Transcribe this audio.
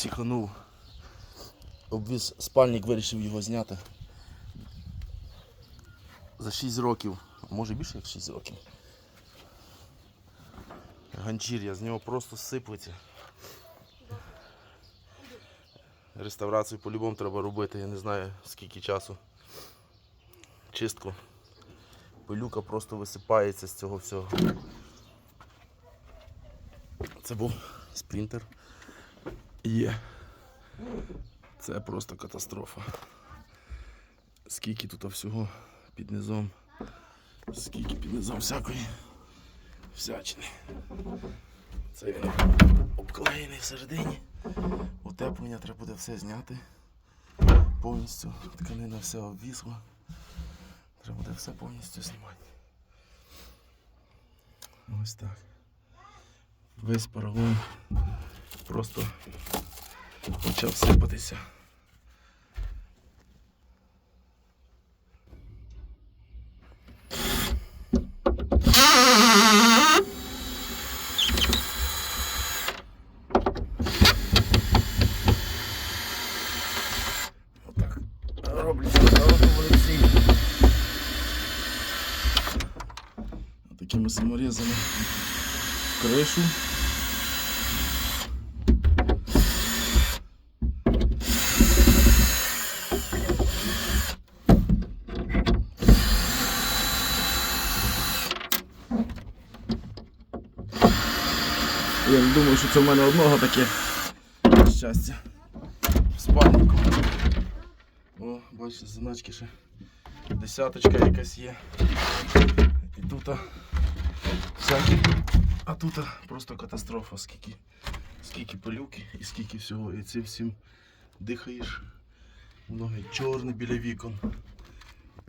Психанув. Обвіз спальник, вирішив його зняти. За 6 років, може більше як 6 років. Ганчір'я, з нього просто сиплеться. Реставрацію по-любому треба робити, я не знаю скільки часу. Чистку. Пилюка просто висипається з цього всього. Це був спринтер. Є. Це просто катастрофа. Скільки тут всього під низом. Скільки під низом всякої всячини. Це він обклеєний всередині. Утеплення треба буде все зняти. Повністю тканина вся обвісла. Треба буде все повністю знімати. Ось так. Весь поролон просто почав сипатися. Такими саморезами кришу. Я не думаю, що це в мене одного таке щастя. Спальнику. О, бачите, заначки ще. Десяточка якась є. І тут всякі. А тут просто катастрофа, скільки, скільки пилюки і скільки всього. І цим всім дихаєш. Ноги чорні біля вікон.